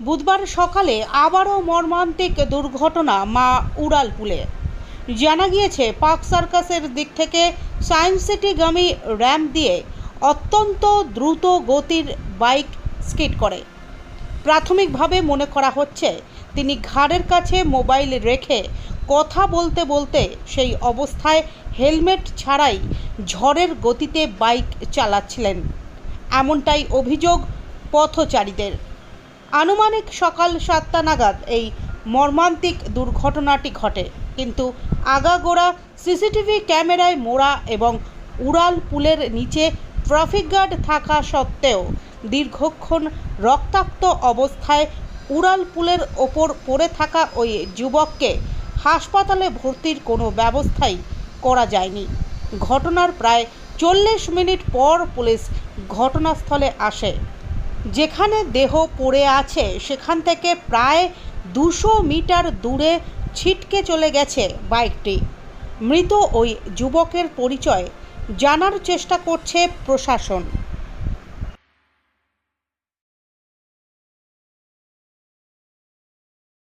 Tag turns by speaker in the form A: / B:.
A: বুধবার সকালে আবারও মর্মান্তিক দুর্ঘটনা মা উড়ালপুলে। জানা গিয়েছে, পার্ক সার্কাসের দিক থেকে সায়েন্স সিটিগামী র্যাম্প দিয়ে অত্যন্ত দ্রুত গতির বাইক স্কিড করে। প্রাথমিকভাবে মনে করা হচ্ছে, তিনি ঘাড়ের কাছে মোবাইল রেখে কথা বলতে বলতে সেই অবস্থায় হেলমেট ছাড়াই ঝড়ের গতিতে বাইক চালাচ্ছিলেন। এমনটাই অভিযোগ পথচারীদের। আনুমানিক সকাল সাতটা নাগাদ এই মর্মান্তিক দুর্ঘটনাটি ঘটে। কিন্তু আগাগোড়া সিসিটিভি ক্যামেরায় মোড়া এবং উড়াল পুলের নিচে ট্রাফিক গার্ড থাকা সত্ত্বেও দীর্ঘক্ষণ রক্তাক্ত অবস্থায় উড়াল পুলের ওপর পড়ে থাকা ওই যুবককে হাসপাতালে ভর্তির কোনো ব্যবস্থাই করা যায়নি। ঘটনার প্রায় চল্লিশ মিনিট পর পুলিশ ঘটনাস্থলে আসে। যেখানে দেহ পড়ে আছে, সেখান থেকে প্রায় দুশো মিটার দূরে ছিটকে চলে গেছে বাইকটি। মৃত ওই যুবকের পরিচয় জানার চেষ্টা করছে প্রশাসন।